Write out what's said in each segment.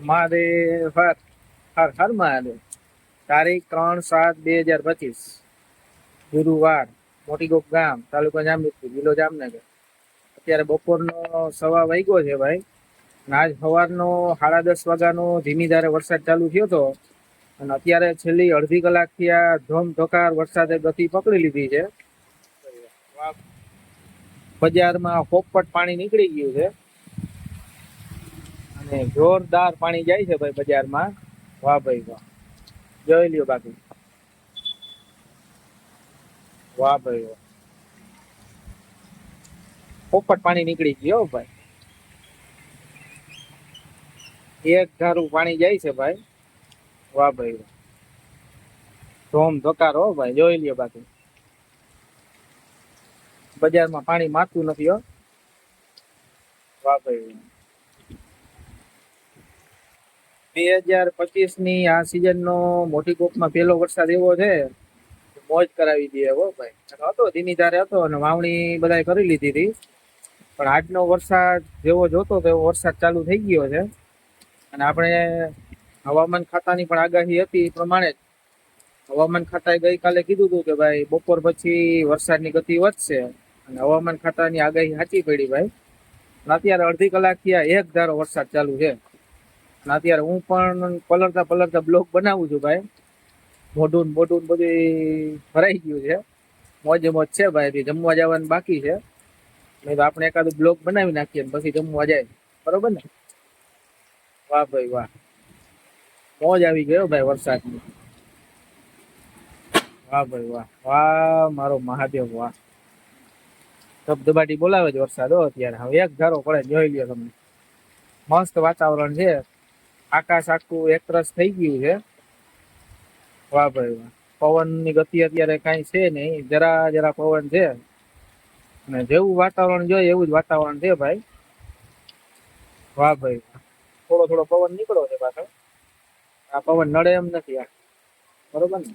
મહાદેવ હર હર હર મહાદેવ. તારીખ ત્રણ સાત બે હજાર પચીસ. ગુરુવાર, મોટીગોપ ગામ, તાલુકા જામનગર જિલ્લો જામનગર. અત્યારે બપોરનો સવા વાગ્યો છે ભાઈ. આજ સવારનો સાડા દસ વાગ્યાનો ધીમી ધારે વરસાદ ચાલુ થયો હતો. અને અત્યારે છેલ્લી અડધી કલાકથી આ ધોમધોકાર વરસાદે ગતિ પકડી લીધી છે. બજારમાં પોપટ પાણી નીકળી ગયું છે. જોરદાર પાણી જાય છે ભાઈ બજારમાં. વાહ ભાઈ વાહ. જોઈ લ્યો બાકી. વાહ ભાઈ વાહ. પોપટ પાણી નીકળી ગયો ભાઈ. એક ધારું પાણી જાય છે ભાઈ. વાહ ભાઈ ધોમ ધોકાર હો ભાઈ. જોઈ લ્યો બાકી. બજારમાં પાણી માતું નથી હો. વાહ ભાઈ વાહ. બે હજાર પચીસની આ સિઝન નો મોટી કોકમાં પહેલો વરસાદ એવો છે મોજ કરાવી દે હો ભાઈ. હતો, ધીમી ધારે હતો અને વાવણી બધાએ કરી લીધી હતી. પણ આજનો વરસાદ જેવો જોતો તેવો વરસાદ ચાલુ થઈ ગયો છે. અને આપણે હવામાન ખાતાની પણ આગાહી હતી એ પ્રમાણે જ. હવામાન ખાતાએ ગઈકાલે કીધું હતું કે ભાઈ બપોર પછી વરસાદની ગતિ વધશે. અને હવામાન ખાતાની આગાહી સાચી પડી ભાઈ. અત્યારે અડધી કલાકથી આ એક ધારો વરસાદ ચાલુ છે. અત્યારે હું પણ પલળતા પલળતા બ્લોક બનાવું છું ભાઈ. મોઢું મોઢું બધું ભરાઈ ગયું છે. મોજે મોજ છે ભાઈ જમવા જવાનું બાકી છે. નહીં તો આપણે એકાદું બ્લોક બનાવી નાખીએ પછી જમવા જાય. બરોબર ને? વાહ ભાઈ વાહ. મોજ આવી ગયો ભાઈ વરસાદની. વાહ ભાઈ વાહ. વાહ, મારો મહાદેવ વાહ. ધબધબાટી બોલાવે છે વરસાદ હો અત્યારે. હવે એક ધારો પડે જોઈ લ્યો તમને. મસ્ત વાતાવરણ છે. આકાશ આખું એકરસ થઈ ગયું છે. વાહ ભાઈ વાહ. પવનની ગતિ અત્યારે કાંઈ છે નહીં. જરા જરા પવન છે. અને જેવું વાતાવરણ જોઈએ એવું જ વાતાવરણ છે ભાઈ. વાહ ભાઈ. થોડો થોડો પવન નીકળો છે પાછો. આ પવન નડે એમ નથી આ. બરોબર ને?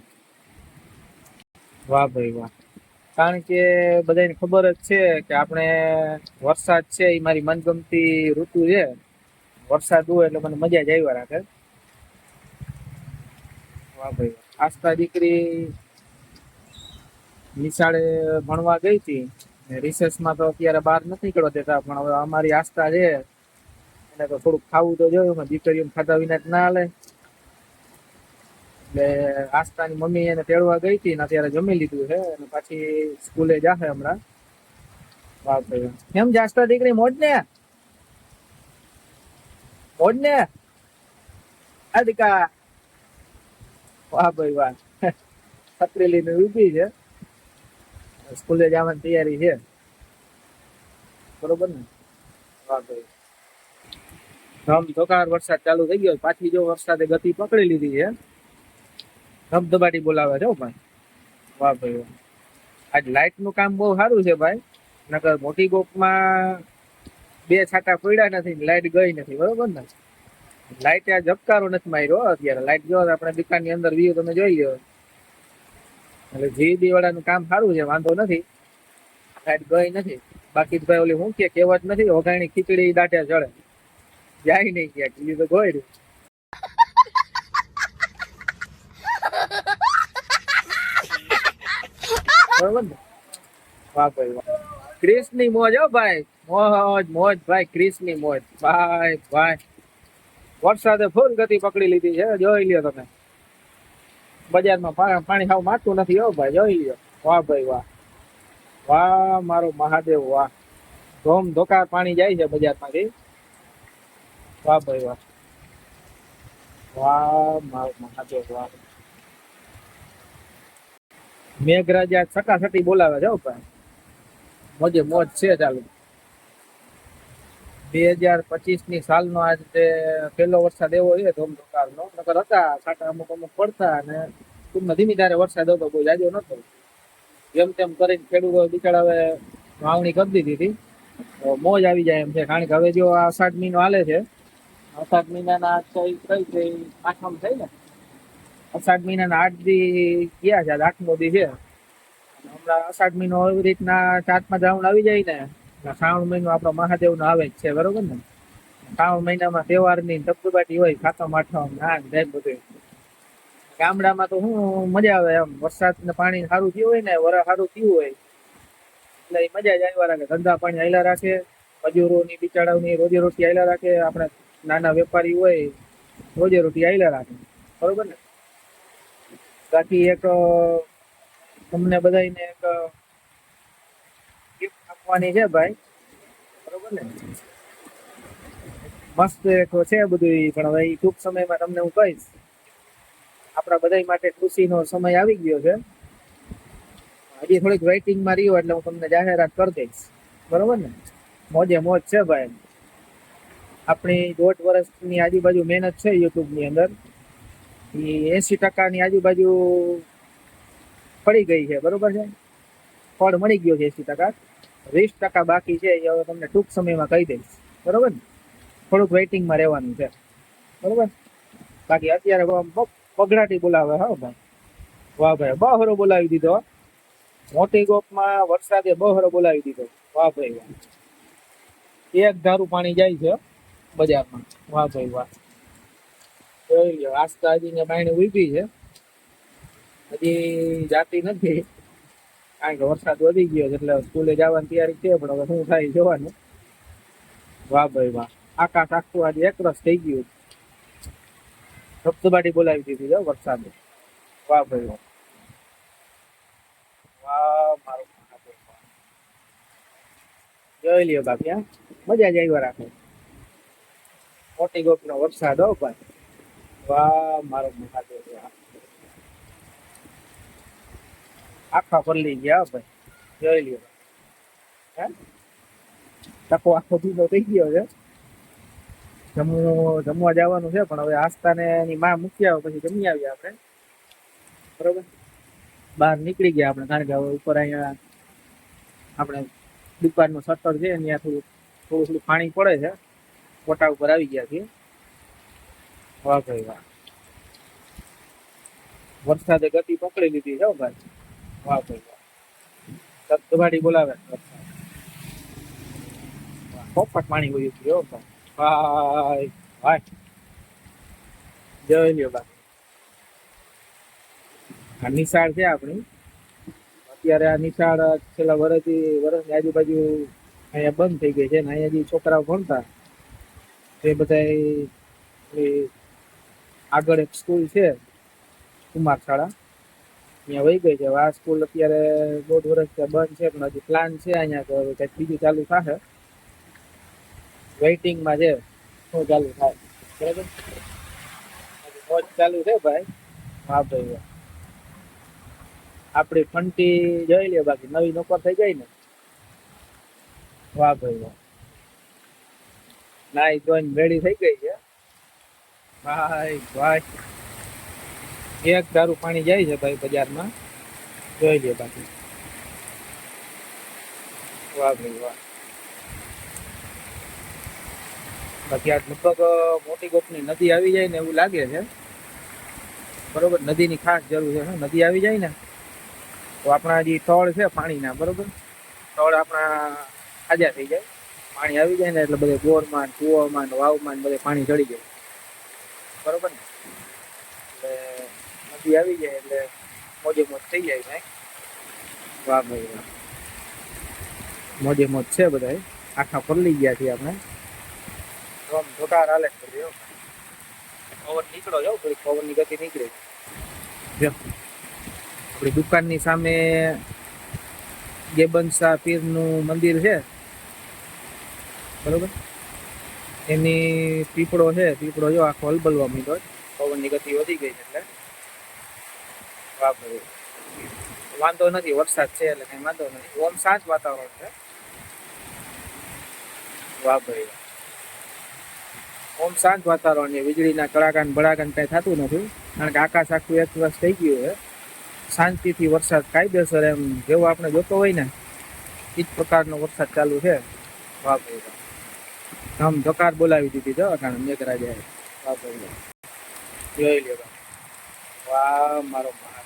વાહ ભાઈ વાહ. કારણ કે બધાને ખબર જ છે કે આપણે વરસાદ છે એ મારી મનગમતી ઋતુ છે. વરસાદ હોય એટલે મને મજા જ આવ્યા રાખે વાહ ભાઈ આસ્થા દીકરી નિશાળે ભણવા ગઈ હતી. રિસેસમાં તો અત્યારે બહાર નથી નીકળવા દેતા, પણ હવે અમારી આસ્થા છે. એને તો થોડુંક ખાવું તો જોયું દીકરીઓ ખાધા વિના જ ના હાલે. એટલે આસ્થાની મમ્મી એને તેડવા ગઈ હતી ને અત્યારે જમી લીધું છે અને પાછી સ્કૂલે જાશે હમણાં. વાહ ભાઈ. કેમ છે આસ્થા દીકરી, મોજ ને? મોજ அதுக்கா વાહ ભાઈ વાહ. છત્રી ઊભી છે. સ્કૂલે જવાની તૈયારી છે. બરોબર ને? વાહ ભાઈ. ધમ ધોકાર વરસાદ ચાલુ થઈ ગયો. પાછી જો વરસાદે ગતિ પકડી લીધી છે. ધબધબાટી બોલાવે છે ભાઈ. વાહ ભાઈ આજ લાઇટનું કામ બહુ સારું છે ભાઈ. નકર મોટી ગોપમાં બે છાટા પડ્યા નથી લાઇટ ગઈ નથી, બરોબર ને? લાઈટ આ ઝબકારો નથી માર્યો અત્યારે. લાઇટ જો આપણે દુકાનની અંદર વ્યૂ, તમે જોઈ લો એટલે જીબી વાળાનું કામ સારું છે, વાંધો નથી. લાઇટ ગઈ નથી. બાકી ભાઈ ઓલી હું કે, કહેવત નથી વઘાણી ખીચડી દાટે ચડે જાય નહીં ક્યાંક, બીજું તો ગોય રહ્યું. બરોબર ને? વાહ ભાઈ વાહ. ક્રિસની મોજ હો ભાઈ. મોજ મોજ, ભાઈ ક્રિસની મોજ. ભાઈ ભાઈ. વરસાદે ફૂલ ગતિ પકડી લીધી છે, જોઈ લ્યો તમે. બજારમાં પાણી ખાવ માથું નથી હો, ભાઈ, જોઈ લ્યો. વાહ, ભાઈ, વાહ. વાહ, મારો મહાદેવ, વાહ. ધોમ ધોકાર પાણી જાય છે બજારમાંથી. વાહ, ભાઈ, વાહ. વાહ, મારો મહાદેવ, વાહ. મેઘરાજા સટાસટી બોલાવે છે ભાઈ. મોજે મોજ છે ચાલુ. બે હજાર પચીસની સાલનો આજ તે પહેલો વરસાદ એવો છે ધોમધોકારનો. નકર હતા, સાટા અમુક અમુક પડતા અને ટૂંકમાં ધીમી ધારે વરસાદ હતો બહુ જાજો નતો જેમ તેમ કરીને ખેડૂતો બિચારા હવે વાવણી કરી દીધી હતી. મોજ આવી જાય એમ છે, કારણ કે હવે જો આ અષાઢ મહિનો હાલે છે અષાઢ મહિનાના કઈ કઈ છે આઠમ થઈ ને. અષાઢ મહિનાના આઠ દી ગયા છે આઠમો દી છે. હમણાં અષાઢ મહિનો એવી રીતના ચાતમાં દ્રાવણ આવી જાય ને શ્રાવણ મહિનો આપણો મહાદેવ નો આવે જ છે, બરોબર ને? શ્રાવણ મહિનામાં તહેવારની ધબધબાટી હોય ખાતમ માઠો ના ને બધું. ગામડામાં તો શું મજા આવે એમ. વરસાદ ને પાણી સારું થયું હોય ને વરા સારું થયું હોય, એટલે એ મજા જ આવ્યા રાખે ધંધા પાણી આયલા રાખે, મજૂરોની, બિચારાઓની રોજી રોટી આયલા રાખે, આપણે નાના વેપારી હોય, રોજે રોટી આયલા રાખે. બરોબર ને? બાકી એક તમને બધાને એક ગિફ્ટ છે ભાઈ. બરોબર ને? મસ્ત છે બધું પણ હવે ટૂંક સમયમાં તમને હું કહીશ. આપણા બધા માટે ખુશીનો સમય આવી ગયો છે. હજી થોડીક વેઇટિંગમાં રહ્યો એટલે હું તમને જાહેરાત કરી દઈશ. બરોબર ને? મોજે મોજ છે ભાઈ. આપણી દોઢ વર્ષની આજુબાજુ મહેનત છે યુટ્યુબની અંદર. એ એંસી ટકાની આજુબાજુ પડી ગઈ છે. બરોબર છે? ફળ મળી ગયો છે એંસી ટકા. વીસ ટકા બાકી છે, એ હવે તમને ટૂંક સમયમાં કહી દઈશ. બરોબર ને? થોડુંક વેઇટિંગમાં રહેવાનું છે. બરોબર બાકી અત્યારે પગડાટી બોલાવે, હા ભાઈ. વાહ ભાઈ બહુ હરો બોલાવી દીધો મોટી ગોપમાં વરસાદે બહરો બોલાવી દીધો. વાહ ભાઈ, વાહ. એક ધારું પાણી જાય છે બજારમાં. વાહ ભાઈ, વાહ. જોઈ લ્યો આસ્તા હજી બાયણે ઊભી છે. હજી જાતી નથી. કારણ કે વરસાદ વધી ગયો છે એટલે સ્કૂલે જવાની તૈયારી છે, પણ હવે શું થાય જોવાનું. વાહ ભાઈ વાહ. આકાશ આખું આજે એકરસ થઈ ગયું ધબધબાટી બોલાવી દીધી છે વરસાદે. વાહ ભાઈ વાહ. વાહ મારો જોઈ લ્યો બાપી મજા જ આવ્યા રાખે. મોટી ગોપ નો વરસાદ હો ભાઈ. વાહ મારો મહાદેવ વાહ આખા પલ્લી ગયા ભાઈ. જોઈ લ્યો. હે? આખો ધીમો થઈ ગયો છે. જમવું, જમવા જવાનું છે, પણ હવે આસ્થા ને એની માં મૂકી આવે પછી જમી આવીએ આપણે. બરોબર? બહાર નીકળી ગયા આપણે, કારણ કે હવે ઉપર અહીંયા આપણે દુકાનનું શટર છે ત્યાં થોડું થોડું થોડું પાણી પડે છે. કોટા ઉપર આવી ગયા છીએ. વાહ ભાઈ વાહ. વરસાદે ગતિ પકડી લીધી છે ભાઈ. વાહ ભાઈ વાહ. ધબધબાટી બોલાવે. પોપટ પાણી વયું ગયું ભાઈ. ભાઈ જય લ્યો બા આ નિશાળ છે આપણી. અત્યારે આ નિશાળ છેલ્લા વર્ષથી વર્ષની આજુબાજુ અહીંયા બંધ થઈ ગઈ છે ને અહીંયા જે છોકરાઓ ભણતા એ બધા આગળ એક સ્કૂલ છે કુમાર શાળા ત્યાં વહી ગઈ છે. આ સ્કૂલ અત્યારે દોઢ વર્ષ બંધ છે, પણ હજી પ્લાન છે અહીંયા તો કંઈક બીજું ચાલુ થશે. વેઇટિંગમાં છે. શું ચાલુ થાય? બરાબર? મોજ ચાલુ છે ભાઈ. હા આપણી ફંટી જોઈ લે, બાકી નવી નોકર થઈ ગઈ ને. વાહ ભાઈ, વાહ. નાઈ ધોઈને રેડી થઈ ગઈ છે. ભાઈ ભાઈ. એક દારૂ પાણી જાય છે ભાઈ બજારમાં. જોઈ લે બાકી. વાહ ભાઈ વાહ. બાકી આ લગભગ મોટી ગોપની નદી આવી જાય ને એવું લાગે છે. બરોબર? નદીની ખાસ જરૂર છે નદી આવી જાય ને, તો આપણા જે તળ છે પાણીના, બરોબર? તળ આપણા ખાજા થઈ જાય. પાણી આવી જાય ને એટલે બધે બોરમાં કૂવામાં વાવમાં બધે પાણી ચડી જાય. બરોબર ને? નદી આવી જાય એટલે મોજે મોજ થઈ જાય ભાઈ વાહ ભાઈ વાહ. મોજે મોજ છે બધા આખા પલ્લી ગયા છીએ આપણે. આમ ધોકાર હાલે પવન નીકળો જાવ થોડીક પવનની ગતિ નીકળે. જો, આપણી દુકાનની સામે ગેબનસા પીરનું મંદિર છે. બરોબર? એની પીપળો છે, પીપળો જો આખો હલબલવા માંડ્યો છે. પવનની ગતિ વધી ગઈ છે એટલે. ભાઈ વાંધો નથી, વરસાદ છે એટલે કઈ વાંધો નથી. ઓમ સાંજ વાતાવરણ છે. વાહ ઓમ શાંત વાતાવરણ છે. વીજળીના કડાકા બળાકાન કઈ થતું નથી. કારણ કે આકાશ આખું એક વર્ષ થઈ ગયું છે. શાંતિથી વરસાદ કાયદેસર એમ જેવો આપણે જોતો હોય ને એ જ પ્રકારનો વરસાદ ચાલુ છે. વાહ આમ ધકાર બોલાવી દીધી જો કારણ મેઘરાજાએ. ભાઈ જોઈ લ્યો વાહ, મારો મહાદેવ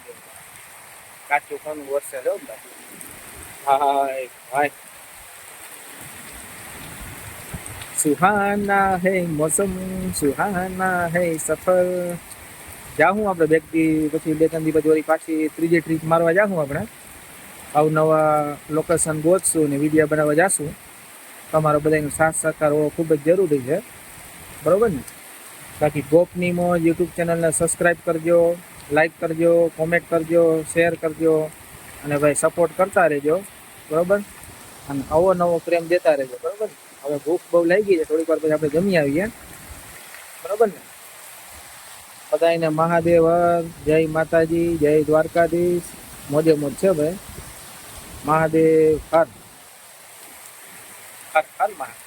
કાચું કોનું વરસે જો ભાઈ ભાઈ સુહાના હે મોસમ, સુહાના હે સફર. જાહું આપણે બે પછી બે ત્રણ દી પછી વળી પાછી ત્રીજી ટ્રીપ મારવા જાહું આપણે. અવનવા લોકેશન ગોતશું ને વીડિયો બનાવવા જાશું. તમારો બધાનો સાથ સહકાર હોવો ખૂબ જ જરૂરી છે. બરોબર ને? બાકી ગોપની યુટ્યુબ ચેનલને સબસ્ક્રાઈબ કરજો. લાઈક કરજો કોમેન્ટ કરજો શેર કરજો અને ભાઈ સપોર્ટ કરતા રહેજો, બરાબર? અને આવો નવો પ્રેમ દેતા રહેજો, બરાબર? હવે ભૂખ બહુ લાગી છે, થોડીક વાર પછી આપણે જમી આવીએ, બરાબર ને? બધાને મહાદેવ, જય માતાજી, જય દ્વારકાધીશ. મોજે મોજ છે ભાઈ. મહાદેવ હર હર હર મહાદેવ.